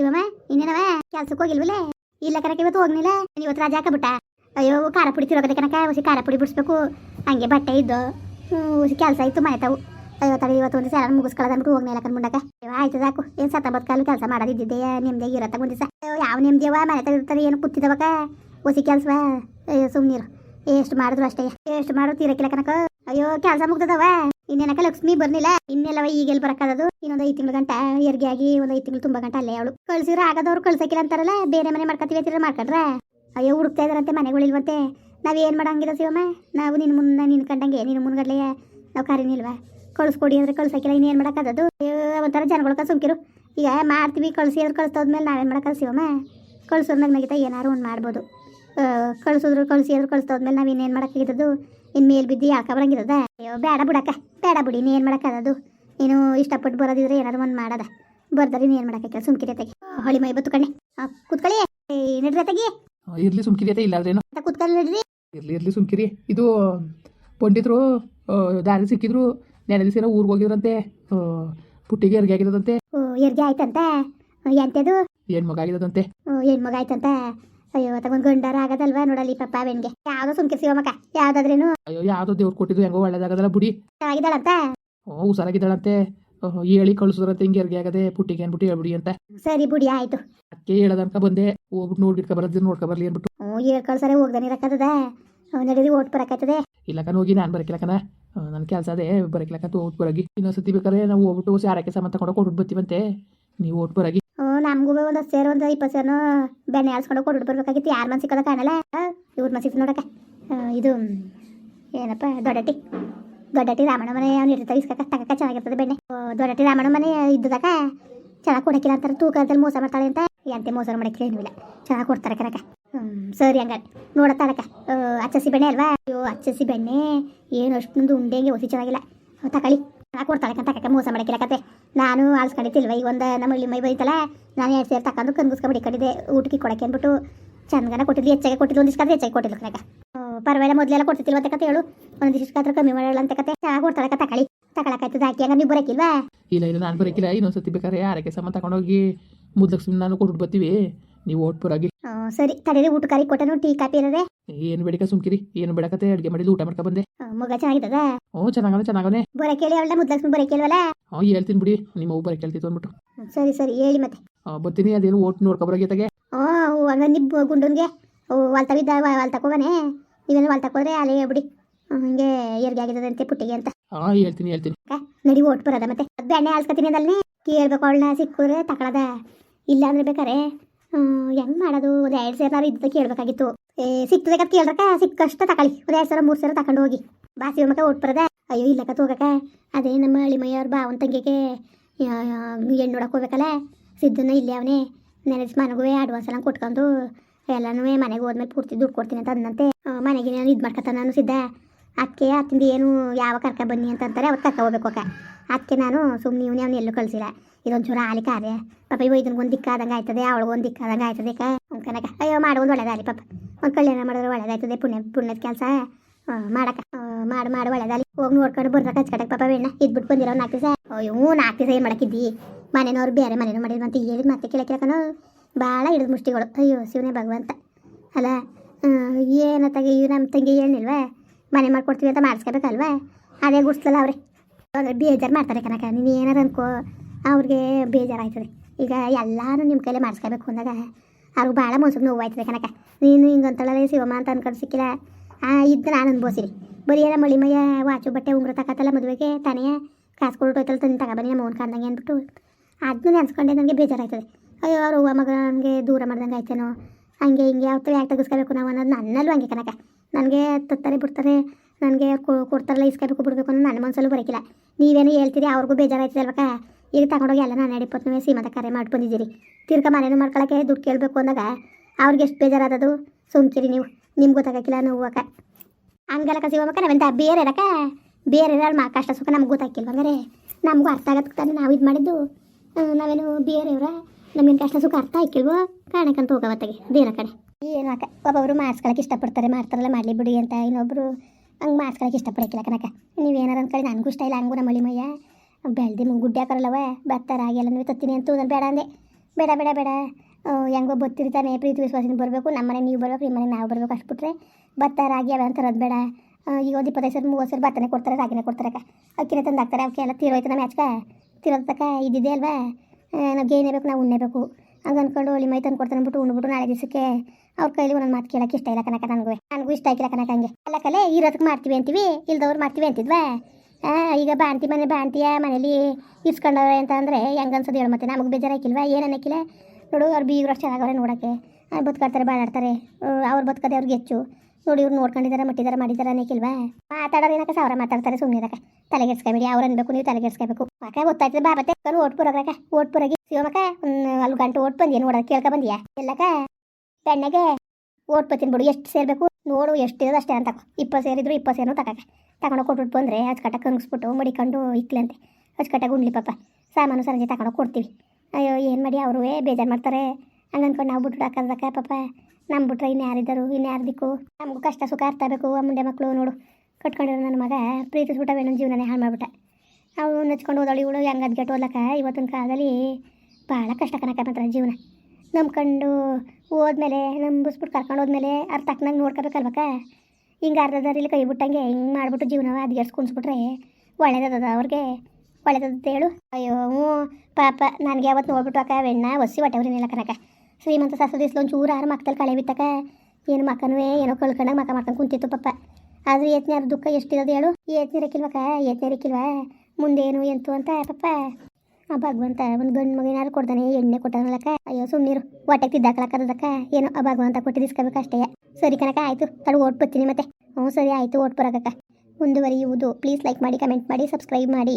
ಶಿವಮ್ಮ ಇನ್ನೇನವ? ಕೆಲ್ಸಕ್ಕೆ ಹೋಗಿಲ್ವಲ್ಲ ಇಲ್ಲ ಕನಕ ಇವತ್ತು ಹೋಗ್ನಿಲ್ಲ ಇವತ್ತು ರಜೆ ಹಾಕಬಿಟ್ಟ? ಅಯ್ಯೋ, ಖಾರ ಪುಡಿ ತಿರೋಗದ ಕನಕ ಹೊಸಿ ಖಾರ ಪುಡಿ ಬಿಡಿಸ್ಬೇಕು. ಹಂಗೆ ಬಟ್ಟೆ ಇದ್ದು ಹೊಸಿ ಕೆಲಸ ಇತ್ತು, ಮನೆ ತಾವು. ಅಯ್ಯೋ, ತಡಿ, ಇವತ್ತು ಒಂದು ಸಲ ಮುಗಿಸ್ಕೊಳ್ಳೋದು ಅಂದ್ಬಿಟ್ಟು ಹೋಗ್ನಿಲ್ಲ ಕಣ್ಮುಂಡಕ ಅಯ್ಯೋ, ಆಯ್ತು, ಸಾಕು. ಏನು ಸತ್ತೊಂಬತ್ತು ಕಾಲು ಕೆಲಸ ಮಾಡೋದಿದ್ದೆ ನೆಮ್ಮದಿಯಾಗಿ ಇರತ್ತ ಒಂದು ದಿವಸ. ಅಯ್ಯೋ, ಯಾವ ನೆಮ್ಮದಿಯವ ಮನೆ ತಾವು ಇರ್ತಾರೆ, ಏನು ಕೂತಿದವಕ ಹೊಸಿ ಕೆಲ್ಸವ? ಅಯ್ಯೋ ಸುಮ್ಮನಿರು ಎಷ್ಟು ಮಾಡಿದ್ರು ಅಷ್ಟೇ. ಎಷ್ಟು ಮಾಡಿದ್ರು ತೀರಕ್ಕಿಲ್ಲ ಕನಕ ಅಯ್ಯೋ, ಕೆಲಸ ಮುಗ್ದದವ? ಇನ್ನೇನಕ ಲಕ್ಷ್ಮಿ ಬರ್ನಿಲ್ಲ? ಇನ್ನೆಲ್ಲವ ಈಗೆಲ್ಲಿ ಬರಕಾದದು ಇನ್ನೊಂದು ಐದು ತಿಂಗಳ ಗಂಟ ಎರ್ಗೆ ಆಗಿ ಒಂದು ಐದು ತಿಂಗಳು ತುಂಬಾ ಗಂಟ ಅಲ್ಲೇ ಅವಳು. ಕಳ್ಸಿರ ಆಗದವ್ರು ಕಳ್ಸಕಿಲ್ಲ ಅಂತಾರಲ್ಲ, ಬೇರೆ ಮನೆ ಮಾಡ್ಕೊತೀವಿ ಅಂತ ಮಾಡ್ಕೊಂಡ್ರ ಅಯ್ಯೋ, ಹುಡುಕ್ತಾ ಇದಾರಂತೆ ಮನೆಗಳಿಲ್ವಂತೆ ನಾವ್ ಮಾಡಂಗಿಲ್ಲ ಶಿವಮ್ಮ? ನಾವು ನಿನ್ ಮುನ್ನ ನಿನ್ ಕಂಡಂಗೆ ನಿನ್ ಮುನ್ಗಡ್ಲೆಯ ನಾವು ಕರೀನಿಲ್ವಾ ಕಳ್ಸ್ಕೊಡಿ ಅಂದ್ರೆ ಕಳ್ಸಕ್ಕಿಲ್ಲ, ಇನ್ನೇನ್ ಮಾಡಕ್ಕದದು ಅಯ್ಯೋ, ಒಂಥರ ಜನಗಳ್ಕ ಸುಂಕಿರು ಈಗ ಮಾಡ್ತೀವಿ, ಕಳ್ಸಿ ಅಂದ್ರೆ ಕಳ್ಸೋದ್ಮೇಲೆ ನಾವೇನ್ ಮಾಡಕ್ಕಲ್ಲ ಶಿವಮ್ಮ? ಕಳ್ಸೋದ್ಮೇಲೆ ನಗಿತ ಏನಾರು ಒಂದ್ ಮಾಡ್ಬೋದು. ಕಳ್ಸಿದ್ರು ಕಳ್ಸಿ ಅಂದ್ರೆ ಕಳ್ಸೋದ್ಮೇಲೆ ನಾವ್ ಇನ್ನೇನ್ ಮಾಡಕ್ಕಾಗಿದ್ದು ಇನ್ ಮೇಲ್ ಬಿದ್ದು ಯಾಕ ಬರಂಗಿರದ ಅಯ್ಯೋ ಬೇಡ ಬಿಡಕ್ಕ. ಬೇಡ ಬಿಡಿ ನೀನು ಮಾಡಕ್ಕದದು ನೀನು ಇಷ್ಟಪಟ್ಟು ಬರೋದಿದ್ರೆ ಏನಾದ್ರು ಒಂದು ಮಾಡದ. ಬರ್ದಾರಿ ನೀನು ಏನು ಮಾಡಕ್ಕೆ ಸುಮ್ಕಿರಿ ತೆಗಿ. ಹೊಳಿ ಮೈ ಬತ್ತು ಕಣ್ಣೆ. ಕುತ್ಕೊಳ್ಳಿ. ನಡ್ರಿ ತೆಗಿ. ಇರ್ಲಿ ಸುಮ್ಕಿರಿ ಇಲ್ಲಾದ್ರೇನು? ಅಂತ ಕೂತ್ಕೊಳ್ಳಿ ನಡ್ರಿ. ಇರ್ಲಿ ಇರ್ಲಿ ಸುಮ್ಕಿರಿ ಇದು ಪಂಡಿತರು ದಾರಿ ಸಿಕ್ಕಿದ್ರು. ನೆನೆ ದಿವಸ ಊರಿಗೆ ಹೋಗಿದ್ರಂತೆ. ಪುಟ್ಟಿಗೆ ಹೆರಿಗೆ ಆಗಿರೋದಂತೆ ಓ ಆಯ್ತಂತೆ? ಎಂತದು? ಏನು ಮಗ ಆಗಿರೋದಂತೆ ಓ ಏನ್ ಮಗ ಆಯ್ತಂತ? ಅಯ್ಯೋ ತಗೊಂಡ್ ಗಂಡಾರ ಆಗದಲ್ವಾ ನೋಡಲಿ ಪಪ್ಪ ಬೆಣ್ಗೆ. ಯಾವ್ದೋ ಸುಮ್ಕೆ ಸಿಗೋಮಕ ಯಾವ್ದಾದ್ರೇನು? ಅಯ್ಯೋ ಯಾವ್ದೋ ದೇವ್ರು ಕೊಟ್ಟಿದ್ದು ಹೆಂಗೋ ಒಳ್ಳೇದಾಗದಲ್ಲ ಬುಡಿ. ಚೆನ್ನಾಗಿದ್ದಾಳಂತ? ಓ ಹುಷಾರಾಗಿದ್ದಾಳಂತೆ. ಓಹೋ, ಹೇಳಿ ಕಳ್ಸಿದ್ರಂತೆ ಹಿಂಗೆ ಹೆರಿಗೆ ಆಗದೆ ಪುಟ್ಟಿಗೆ ಏನ್ಬಿಟ್ಟು ಹೇಳ್ಬಿಡಿ ಅಂತ. ಸರಿ ಬುಡಿ ಆಯ್ತು. ಅಕ್ಕೆ ಹೇಳೋದನ್ಕ ಬಂದೆ. ಹೋಗ್ಬಿಟ್ಟು ನೋಡ್ಬಿಟ್ಕ ಬರೋದು ನೋಡ್ಕೊ ಬರ್ಲಿ ಅನ್ಬಿಟ್ಟು. ಹ್ಞೂ ಹೇಳ್ ಕಳ್ಸರೆ ಹೋಗ್ದಾನೆ ಇರಕ್ಕದ ನಡೀರಿ ಓಟ್ ಬರಕತ್ತದೆ. ಇಲ್ಲಕನ ಹೋಗಿ ನಾನು ಬರಕಿಲ್ಲಕನ ನನ್ನ ಕೆಲಸ ಅದೇ ಬರಕಿಲ್ಲಕಂತ ಓಟ್ ಬರಗಿ. ಇನ್ನೊಂದ್ಸತಿ ಬೇಕಾದ್ರೆ ನಾವು ಹೋಗ್ಬಿಟ್ಟು ಸಾರಕ್ಕೆ ಸಾಮಾನು ತಗೊಂಡು ಕೊಟ್ಬಿಟ್ಟು ಬರ್ತೀವಂತೆ. ನೀವು ಓಟ್ ಬರಗಿ. ಹ್ಞೂ ನಮಗೂ ಒಂದು ಸೇರು ಒಂದು ಇಪ್ಪತ್ತು ಸೇರು ಬೆಣ್ಣೆ ಹಾಸ್ಕೊಂಡು ಕೊಟ್ಟು ಬರ್ಬೇಕಾಗಿತ್ತು. ಯಾರ ಮನ್ ಸಿಕ್ಕದ ಕಾಣಲ್ಲ ಇವ್ರ ಮನ್ ನೋಡಕ್ಕೆ ಇದು, ಏನಪ್ಪ, ದೊಡ್ಡಟ್ಟಿ. ದೊಡ್ಡಟ್ಟಿ ರಾಮಣ್ಣ ಮನೆ ಅವ್ನು ಇರ್ತಾವೆ ಇಸ್ಕಕ್ಕ ತಗಕ್ಕ ಚೆನ್ನಾಗಿರ್ತದೆ ಬೆಣ್ಣೆ. ದೊಡ್ಡಟ್ಟಿ ರಾಮಣ್ಣ ಮನೆ ಇದ್ದದಕ್ಕ ಚೆನ್ನಾಗಿ ಕೊಡಕ್ಕಿಲ್ಲ ಅಂತಾರೆ. ತೂಕದಲ್ಲಿ ಮೋಸ ಮಾಡ್ತಾಳೆ ಅಂತ. ಎಂತೆ ಮೋಸ ಮಾಡಕ್ಕೆ ಏನೂ ಇಲ್ಲ. ಚೆನ್ನಾಗಿ ಕೊಡ್ತಾರೆ ಕರಕ ಸರಿ ಹಂಗಾರೆ. ನೋಡತ್ತಾಳಕ್ಕ. ಅಚ್ಚಸಿ ಬೆಣ್ಣೆ ಅಲ್ವಾ? ಅಯ್ಯೋ ಅಚ್ಚಸಿ ಬೆಣ್ಣೆ. ಏನು ಅಷ್ಟೊಂದು ಉಂಡೆಂಗೆ ಒಸಿ ಚೆನ್ನಾಗಿಲ್ಲ. ಅವ್ ತಕೊಳ್ಳಿ ಚೆನ್ನಾಗಿ ಕೊಡ್ತಾಳೆ ಕಂತ ತಕ್ಕ ಮೋಸ ಮಾಡಕ್ಕಿಲ್ಲ ಕತೆ ನಾನು ಆಳ್ಸ್ಕೊಂಡಿತ್ತಿಲ್ವ ಈಗ ಒಂದು ನಮ್ಮ ಹಳ್ಳಿ ಮೈ ಬೈತಲ್ಲ ನಾನು ಎರಡು ಸೇರ್ ತಕೊಂಡು ಕನ್ಗಿಸ್ಕೊಂಡು ಕಡಿದೆ ಊಟಕ್ಕೆ ಕೊಡಕ್ಕೆ ಅಂದ್ಬಿಟ್ಟು ಚಂದಗನ ಕೊಟ್ಟಿದ್ಲಿ, ಹೆಚ್ಚಾಗಿ ಕೊಟ್ಟಿದ್ದು ಒಂದಿಷ್ಟು ಕತೆ ಹೆಚ್ಚಾಗಿ ಕೊಟ್ಟಿಲ್ಲ ಕನಕ ಪರವಾಗಿಲ್ಲ ಮೊದಲೆಲ್ಲ ಕೊಡ್ತಿಲ್ವ ಕತೆ ಹೇಳು. ಒಂದಿಷ್ಟು ಕಾತ್ರ ಕಮ್ಮಿ ಮಾಡಲ್ಲ ಅಂತ ಕತೆ. ಚಾ ಕಳಿ ತಗೊಳಕಾಯ್ತದ ಹಾಕಿ ಹಂಗ ನೀವು ಬರಕ್ಕಿಲ್ವಾ ಇಲ್ಲ ಇಲ್ಲ, ನಾನು ಬರೋಕಿಲ್ಲ, ಇನ್ನೊಂದ್ಸತಿ ಬೇಕಾದ್ರೆ ಯಾರಕ್ಕೆ ಸಮ ತಗೊಂಡೋಗಿ ಮುದ್ಲಕ್ಷ್ಮಿ ನಾನು ಕೊಟ್ಬಿಟ್ಟು ಬರ್ತೀವಿ. ನೀವು ಓಟ್ ಪುರಾಗಿ ಹ್ಮ್, ಸರಿ ತಡೀರಿ ಊಟ ಕರಿ ಕೊಟ್ಟನು ಟೀ ಕಾಪಿ ಇರದೆ ಏನು ಬೇಡಿಕ ಸುಮ್ಕಿರಿ ಏನು ಬೇಡಕತೆ ಅಡಿಗೆ ಮಾಡಿದ್ದು ಊಟ ಮಾಡ್ಕೊ ಬಂದೆ. ಮಗ ಚೆನ್ನಾಗಿದ್ದದ? ಓ ಚೆನ್ನಾಗವನೆ ಚೆನ್ನಾಗನೆ ಬರ ಕೇಳಿ ಅವಳ ಮುದ್ಲಕ್ಷ್ಮಿ ಬರ ಹೇಳ್ವಲ್ಲ ಹ್ಞೂ ಹೇಳ್ತೀನಿ ಬಿಡಿ ನಿಮ್ಮ ಅವ್ವ ಬರ ಕೇಳ್ತಿತ್ತು ಅಂದ್ಬಿಟ್ಟು. ಸರಿ ಸರಿ ಹೇಳಿ ಮತ್ತೆ. ಬರ್ತೀನಿ ಅದೇನು ಓಟ್ ನೋಡ್ಕೊಬರೋಗಿತ್ತಾಗೆ ಓ ಹಂಗ ಓ ಗುಂಡನ್ಗೆ. ವಾಲ್ತವಿದ್ದ ವಾಲ್ ತಕೋವನೆ ನೀವೇನು ವಾಲ್ ತಕೋದ್ರೆ ಅಲ್ಲೇ ಹೇಳ್ಬಿಡಿ ಹಂಗೆ ಏರ್ಗೆ ಆಗಿದದಂತೆ ಪುಟ್ಟಿಗೆ ಅಂತ. ಹಾಂ ಹೇಳ್ತೀನಿ ಹೇಳ್ತೀನಿ. ನಡಿ ಓಟ್ ಬರೋದ ಮತ್ತೆ. ಅದ್ ಬೆಣ್ಣೆ ಹಾಲ್ಸ್ಕೊತೀನಿ ಅದಲ್ನೇ. ಕೇಳ್ಬೇಕು ಅವಳನ್ನ ಸಿಕ್ಕಿದ್ರೆ ತಗೊಳದ ಇಲ್ಲ ಅಂದ್ರೆ ಬೇಕಾರೆ ಹೆಂಗ್ ಮಾಡೋದು? ಒಂದ್ ಎರಡ್ ಸಾವಿರ ಇದ್ದ ಕೇಳ್ಬೇಕಾಗಿತ್ತು. ಏ, ಸಿಕ್ತದೆ ಕತ್ ಕೇಳ್ರಕ್ಕ ಸಿಕ್ಕಷ್ಟ ತಗೊಳ್ಳಿ. ಒಂದ್ ಎರಡ್ ಸಾವಿರ, ಮೂರ್ ಸಾವಿರ ತಕೊಂಡು ಹೋಗಿ. ಬಾಸಿ ಮಕ್ಕ ಓಟ್ ಅಯ್ಯೋ ಇಲ್ಲ ಕತ್ ಅದೇ ನಮ್ಮ ಅಳಿಮಯ್ಯವ್ರ ಬಾವನ್ ತಂಗಿಗೆ ಎಣ್ಣೆ ನೋಡಕ್ ಹೋಗ್ಬೇಕಲ್ಲ. ಸಿದ್ದನ್ನ ಇಲ್ಲೇ ಅವನೇ. ನೆನೆಸ್ ಮನೆಗೂ ಅಡ್ವಾನ್ಸ್ ಎಲ್ಲ ಕೊಟ್ಕೊಂಡು ಎಲ್ಲನೂ ಮನೆಗೆ ಹೋದ್ಮೇಲೆ ಪೂರ್ತಿ ದುಡ್ಡು ಕೊಡ್ತೀನಿ ಅಂತ ಅಂದಂತೆ ಮನೆಗೆ ನಾನು ಇದು ಮಾಡ್ಕೊತ ನಾನು ಸಿದ್ಧ ಅದಕ್ಕೆ ಅತ್ತಿಂದ ಏನು, ಯಾವ ಕರ್ಕ ಬನ್ನಿ ಅಂತ ಅಂತಾರೆ. ಅವತ್ತು ಕರ್ಕ ಹೋಗ್ಬೇಕು ಅಕ್ಕ. ಅದಕ್ಕೆ ನಾನು ಸುಮ್ಮನೆ ಇವನೇ ಅವನು ಎಲ್ಲೂ ಕಳಿಸಿಲ್ಲ. ಇದೊಂದು ಆಲಿ ಕಾರ್ಯ. ಪಾಪ ಇವ ಒಂದು ದಿಕ್ಕಾದಂಗೆ ಆಯ್ತದೆ ಅವಳಿಗೊಂದು ದಿಕ್ಕಾದಂಗೆ ಆಯ್ತದೆ ಕ. ಕನಕ ಅಯ್ಯೋ ಮಾಡೋದು ಒಳ್ಳೇದಾಗಲಿ ಪಾಪ. ಒಂದು ಕಲ್ಯಾಣ ಮಾಡಿದ್ರೆ ಒಳ್ಳೇದಾಯ್ತದೆ, ಪುಣ್ಯ, ಪುಣ್ಯದ ಕೆಲಸ. ಮಾಡಕ್ಕ ಮಾಡಿ, ಮಾಡು ಒಳ್ಳೇದಾಲಿ ಹೋಗಿ ನೋಡ್ಕೊಂಡು ಬರ್ದ ಕಚ್ಕಟಕ್ಕೆ ಪಾಪ ಬೇಡ ಇದ್ಬಿಟ್ಟು ಬಂದಿರೋ ನಾಲ್ಕು ದಿವಸ. ಅಯ್ಯೋ ನಾಲ್ಕು ದಿವಸ ಏನು ಮಾಡಕ್ಕಿದ್ದಿ? ಮನೆಯವ್ರು ಬೇರೆ ಮನೇನೂ ಮಾಡಿದ್ರು ಅಂತ ಹೇಳಿದ್ ಮತ್ತೆ ಕೇಳಕ್ಕಿರಕನೋ? ಭಾಳ ಹಿಡಿದು ಮುಷ್ಟಿಗಳು. ಅಯ್ಯೋ, ಶಿವನೇ ಭಗವಂತ. ಅಲ್ಲ ಏನತ್ತಾಗ ಇವ್ ನಮ್ಮ ತಂಗಿ ಹೇಳಿಲ್ವಾ? ಮನೆ ಮಾಡ್ಕೊಡ್ತೀವಿ ಅಂತ ಮಾಡಿಸ್ಕೋಬೇಕಲ್ವಾ? ಅದೇ ಗುಡ್ಸ್ಲಲ್ಲ ಅವ್ರೆ. ಬೇಜಾರು ಮಾಡ್ತಾರೆ ಕನಕ ನೀನು ಏನಾರು ಅನ್ಕೋ. ಅವ್ರಿಗೆ ಬೇಜಾರಾಯ್ತದೆ. ಈಗ ಎಲ್ಲರೂ ನಿಮ್ಮ ಕೈಲೇ ಮಾಡಿಸ್ಕೋಬೇಕು ಅಂದಾಗ ಅವ್ರಿಗೆ ಭಾಳ ಮನ್ಸಿಗೆ ನೋವು ಆಯ್ತದೆ ಕನಕ ನೀನು ಹಿಂಗೆ ಅಂತಳಲ್ಲ ಶಿವಮ್ಮ ಅಂತ ಅನ್ಕೊಂಡು ಸಿಕ್ಕಿಲ್ಲ. ಇದ್ದು ನಾನು ಅನ್ಬೋಸಿರಿ ಬರೀ ಎಲ್ಲ ಮಳಿಮಯ್ಯ ವಾಚು, ಬಟ್ಟೆ, ಉಂಗ್ರ ತಕತ್ತಲ್ಲ ಮದುವೆಗೆ ತಾನೇ ಕಾಸು ಕೊಟ್ಟೋಯ್ತಲ್ಲ ತಂದು ತಗೊಬನ್ನಿ ನಮ್ಮ ಕಾಣ್ದಂಗೆ ಅಂದ್ಬಿಟ್ಟು ಅದನ್ನ ನೆನ್ಸ್ಕೊಂಡೆ ನನಗೆ ಬೇಜಾರಾಯ್ತದೆ. ಅಯ್ಯೋ, ಅವ್ರ ಅವ್ವ ಮಗ ನನಗೆ ದೂರ ಮಾಡ್ದಂಗೆ ಆಯ್ತೇನೋ, ಹಂಗೆ ಹಿಂಗೆ ಯಾವ ಯಾಕೆ ತೆಗಿಸ್ಕೋಬೇಕು ನಾವು ಅನ್ನೋದು ನನ್ನಲ್ಲೂ ಹಂಗೆ ಕನಕ ನನಗೆ ತತ್ತಾರೆ ಬಿಡ್ತಾರೆ, ನನಗೆ ಕೊಡ್ತಾರಲ್ಲ, ಇಸ್ಕೋಬೇಕು, ಬಿಡಬೇಕು ಅನ್ನೋ ನನ್ನ ಮನಸ್ಸಲ್ಲೂ ಬರೋಕ್ಕಿಲ್ಲ ನೀವೇನು ಹೇಳ್ತೀರಿ ಅವ್ರಿಗೂ ಬೇಜಾರಾಯ್ತದೆ ಅಲ್ವಕ್ಕ. ಈಗ ತಗೊಂಡೋಗಿ ಎಲ್ಲ ನಾನು ನಡಿಪತ್ನೂ ಸೀಮಂತ ಕರೆ ಮಾಡಿ ಬಂದಿದ್ದೀರಿ. ತಿರ್ಗ ಮನೇನು ಮಾಡ್ಕೊಳಕ್ಕೆ ದುಡ್ಡು ಕೇಳಬೇಕು ಅಂದಾಗ ಅವ್ರಿಗೆ ಎಷ್ಟು ಬೇಜಾರಾದದು? ಸುಮ್ಕಿರಿ ನೀವು. ನಿಮ್ಗೆ ಗೊತ್ತಾಗಕ್ಕಿಲ್ಲ ನೋವು ಅಕ್ಕ. ಹಂಗಲ್ಲ ಕಸಿವಕ್ಕ ನಾವೆಂತ ಬೇರೆ ಇರಕ್ಕ. ಬೇರೆ ಮಾ, ಕಷ್ಟ ಸುಖ ನಮ್ಗೆ ಗೊತ್ತಾಗಿಲ್ವ ಹಂಗಾರೆ ನಮಗೂ ಅರ್ಥ ಆಗತ್ತೆ ತಾನೆ ನಾವು ಇದು ಮಾಡಿದ್ದು. ನಾವೇನು ಬೇರೆ ಇವ್ರ. ನಮಗೇನು ಕಷ್ಟ ಸುಖ ಅರ್ಥ ಆಯ್ಕಿಲ್ವೋ ಕಾಣಕ್ಕಂತ ಹೋಗವತ್ತಾಗೆ ಬೇರೆ ಕಡೆ. ಏನು ಅಕ್ಕ, ಒಬ್ಬೊಬ್ರು ಮಾಡ್ಸ್ಕೊಳಕ್ಕೆ ಇಷ್ಟಪಡ್ತಾರೆ, ಮಾಡ್ತಾರಲ್ಲ, ಮಾಡಲಿ ಬಿಡಿ ಅಂತ ಇನ್ನೊಬ್ರು. ಹಂಗೆ ಮಾಡಿಸ್ಕೊಳಕ್ಕೆ ಇಷ್ಟಪಡಕ್ಕಿಲ್ಲ ಕನಕ ನೀವೇನಾರು ಅಂದ್ಕೊಳ್ಳಿ, ನನಗೂ ಇಷ್ಟ ಇಲ್ಲ, ಹಂಗೂ ನಮ್ಮ ಮಯ್ಯ ಬೆಳ್ದಿ ಮುಂಗೆ ಹಾಕೋರಲ್ಲವ ಭತ್ತ ರಾಗಿ ಎಲ್ಲ ತತ್ತೀನಿ ಅಂತೂ ನಾನು ಬೇಡ ಅಂದೆ. ಬೇಡ ಬೇಡ ಬೇಡ. ಹೆಂಗೋ ಬತ್ತಿರ್ತಾನೆ ಪ್ರೀತಿ ವಿಶ್ವಾಸದಿಂದ ಬರಬೇಕು. ನಮ್ಮ ಮನೆ ನೀವು ಬರಬೇಕು ನಿಮ್ಮ ಮನೆ ನಾವು ಬರಬೇಕು ಅಷ್ಟು ಬಿಟ್ರೆ ಭತ್ತ ರಾಗಿ ಅವ ತರೋದು ಬೇಡ. ಈಗ ಒಂದು ಇಪ್ಪತ್ತೈದು ಸಾವಿರ ಮೂವತ್ತು ಸಾವಿರ ಭತ್ತನೇ ಕೊಡ್ತಾರೆ, ರಾಗಿನೇ ಕೊಡ್ತಾರೆ ಅಕ್ಕ. ಅಕ್ಕಿನೇ ತಂದು ಹಾಕ್ತಾರೆ ಅವಕ್ಕೆ ಎಲ್ಲ ತೀರೋಯ್ತು ನಮ್ಮ ಮ್ಯಾಚ್ಕ ತಿರೋದ ತಕ್ಕ ಇದ್ದಿದ್ದೆ ಅಲ್ವಾ? ನಾವು ಗೇನೇ ಬೇಕು, ನಾವು ಉಣ್ಣೇಬೇಕು. ಹಂಗೆ ಅಂದ್ಕೊಂಡು ಒಳ್ಳೆ ಮೈ ತಂದು ಕೊಡ್ತಾರೆ ಅಂದ್ಬಿಟ್ಟು ಉಣ್ಬಿಟ್ಟು ನಾಳೆ ದಿವಸಕ್ಕೆ ಅವ್ರ ಕೈಲಿ ಒಂದೊಂದು ಮಾತು ಕೇಳಕ್ಕೆ ಇಷ್ಟ ಇಲ್ಲ ಕನಕ ನನಗೂ. ನನಗೂ ಇಷ್ಟ ಆಗಿಲ್ಲ ಕನಕ ಹಂಗೆ. ಅಲ್ಲ ಕಲೆ ಇರೋದಕ್ಕೆ ಮಾಡ್ತೀವಿ ಅಂತೀವಿ, ಇಲ್ದವ್ರು ಮಾಡ್ತೀವಿ ಅಂತಿದ್ವಾ? ಈಗ ಬಾಂತಿ ಮನೆ ಬಾಂತಿಯ ಮನೇಲಿ ಇಸ್ಕೊಂಡವ್ರೆ ಅಂತ ಅಂದರೆ ಹೆಂಗೆ ಅನ್ಸೋದು ಹೇಳು ಮತ್ತೆ? ನಮಗೆ ಬೇಜಾರಾಕಿಲ್ವಾ ಏನು ಅನ್ನಕ್ಕಿಲ್ಲ ನೋಡು, ಅವ್ರು ಬೀಗ್ರು ಅಷ್ಟು ಚೆನ್ನಾಗವ್ರೆ ನೋಡೋಕ್ಕೆ. ಬದುಕಾಡ್ತಾರೆ ಬಾಳಾಡ್ತಾರೆ. ಅವ್ರು ಬದುಕದೆ ಅವ್ರಿಗೆ ಹೆಚ್ಚು. ನೋಡಿ, ಇವ್ರು ನೋಡ್ಕೊಂಡಿದ್ದಾರೆ ಮಟ್ಟಿದ್ದಾರೆ ಮಾಡಿದ್ದಾರೆ ಅನ್ನಕ್ಕಿಲ್ವಾ ಮಾತಾಡೋರು ಏನಕ್ಕೆ ಸಾವಿರ ಮಾತಾಡ್ತಾರೆ ಸುಮ್ಮನೆ ತಲೆಗೆಡ್ಸ್ಕೊಬೇಡಿ ಅವ್ರು ಅನ್ಬೇಕು, ನೀವು ತಲೆಗೆಡ್ಸ್ಕೊಬೇಕು ಮಕ್ಕ, ಗೊತ್ತಾಯ್ತದೆ, ಬಾ ಮತ್ತೆ. ಓಟ್ ಪುರಗ್ರಕ ಓಟ್ ಪುರಗಿ. ಅಲ್ಲಿ ಗಂಟೆ ಓಟ್ ಬಂದಿ ನೋಡೋದು ಕೇಳ್ಕೊ ಬಂದಿಯಾ? ಎಲ್ಲಕ್ಕ, ಬೆಣ್ಣೆಗೆ. ಓಟ್ ಬತ್ತೀನಿ ಬಿಡು, ಎಷ್ಟು ಸೇರಬೇಕು? ನೋಡು, ಎಷ್ಟು ಇರೋದು ಅಷ್ಟೇ ಅಂತ ಇಪ್ಪತ್ತು ಸೇರಿದ್ರು ಇಪ್ಪತ್ತು ಸೇರು ತಗೋಕೆ. ತಗೊಂಡು ಕೊಟ್ಬಿಟ್ಟು ಬಂದರೆ ಅಚ್ಚುಕಟ್ಟ ಕಂಗಿಸ್ಬಿಟ್ಟು ಮಡಿಕೊಂಡು ಇಕ್ಲಂತೆ ಅಚ್ಚುಕಟ್ಟಾಗಿ ಉಣ್ಲಿ ಪಾಪ. ಸಾಮಾನು ಸಂಜೆ ತಗೊಂಡು ಕೊಡ್ತೀವಿ. ಅಯ್ಯೋ, ಏನು ಮಾಡಿ ಅವರು ಬೇಜಾರು ಮಾಡ್ತಾರೆ. ಹಂಗೆ ಅಂದ್ಕೊಂಡು ನಾವು ಬಿಟ್ಟು ಹಾಕೋದಕ್ಕೆ ಪಾಪ. ನಮ್ಮ ಬಿಟ್ರೆ ಇನ್ನು ಯಾರಿದ್ದರು ಇನ್ನು ಯಾರ್ದಿಕ್ಕು ನಮಗೂ ಕಷ್ಟ, ಸುಖ ಅರ್ಥ ಬೇಕು ಆ ಮಕ್ಕಳು ನೋಡು. ಕಟ್ಕೊಂಡಿರೋ ನನ್ನ ಮಗ ಪ್ರೀತಿಸ್ಬಿಟ್ಟ ನನ್ನ ಜೀವನನೇ ಹಾಳು ಮಾಡ್ಬಿಟ್ಟ. ಅವು ನೆಚ್ಕೊಂಡು ಹೋದಳು ಇವಳು, ಹೆಂಗೆ ಅದ್ಗೆಟ್ಟು ಓದ್ಲಕ್ಕ? ಇವತ್ತಿನ ಕಾಲದಲ್ಲಿ ಭಾಳ ಕಷ್ಟ ಕನಕ ಮಾತ್ರ ಜೀವನ. ನಂಬ್ಕೊಂಡು ಹೋದ್ಮೇಲೆ ನಂಬಿಸ್ಬಿಟ್ಟು ಕರ್ಕೊಂಡು ಹೋದ್ಮೇಲೆ ಅರ್ಥ ತಕ್ಕನಂಗೆ ನೋಡ್ಕೋಬೇಕಲ್ವಕ್ಕ ಹಿಂಗೆ ಅರ್ಧ ದಾರಿಲಿ ಕೈ ಬಿಟ್ಟಂಗೆ ಹಿಂಗೆ ಮಾಡ್ಬಿಟ್ಟು ಜೀವನ ಅದ್ಗೆಡ್ಸ್ಕೊಂಡ್ಸ್ಬಿಟ್ರೆ ಒಳ್ಳೇದದ ಅವ್ರಿಗೆ? ಒಳ್ಳೇದದ ಹೇಳು. ಅಯ್ಯೋ, ಹ್ಞೂ. ಪಾಪ, ನನಗೆ ಯಾವತ್ತು ನೋಡ್ಬಿಟ್ಟು ಅಕ್ಕ, ಬೆಣ್ಣ ಒಸಿ ಹೊಟ್ಟೆವ್ರಿನಿಲ್ಲ ಕನಕ ಶ್ರೀಮಂತ ಸಸದಿಸ್ಲು ಒಂದು ಚೂರು ಆರು ಮಕ್ಕದಲ್ಲಿ ಕಳೆ ಬಿತ್ತಕ ಏನು ಮಕ್ಕನೂ ಏನೋ ಕಳ್ಕೊಂಡಾಗ ಮಕ್ಕ ಮಾಡ್ಕೊಂಡು ಕುಂತಿತ್ತು ಪಾಪ. ಆದ್ರೆ ಏತ್ನಾರ ದುಃಖ ಎಷ್ಟಿರೋದು ಹೇಳು. ಏತ್ನಿರಕ್ಕಿಲ್ವಕ್ಕ ಏತ್ನಿರಕ್ಕಿಲ್ವಾ ಮುಂದೇನು, ಎಂತು ಅಂತ ಪಾಪ. ಆ ಭಗವಂತ ಒಂದು ಗಂಡು ಮಗನಾರು ಕೊಡ್ತಾನೆ ಎಣ್ಣೆ ಕೊಟ್ಟಾನಲ್ಲಕ್ಕ ಅಯ್ಯೋ ಸುಮ್ಮನಿರು ಹೊಟ್ಟೆಗೆ ತಿದ್ದಾಕಲಕ್ಕದಕ್ಕ ಏನೋ ಆ ಭಗವಂತ ಕೊಟ್ಟು ಇಸ್ಕೋಬೇಕು ಅಷ್ಟೇ. ಸರಿ ಕನಕ ಆಯಿತು, ತಡು ಓಟ್ ಬರ್ತೀನಿ ಮತ್ತೆ. ಹ್ಞೂ ಸರಿ, ಆಯಿತು, ಓಟ್ ಬರೋಕಕ್ಕ. ಮುಂದುವರಿಯುವುದು ಪ್ಲೀಸ್ ಲೈಕ್ ಮಾಡಿ ಕಮೆಂಟ್ ಮಾಡಿ ಸಬ್ಸ್ಕ್ರೈಬ್ ಮಾಡಿ.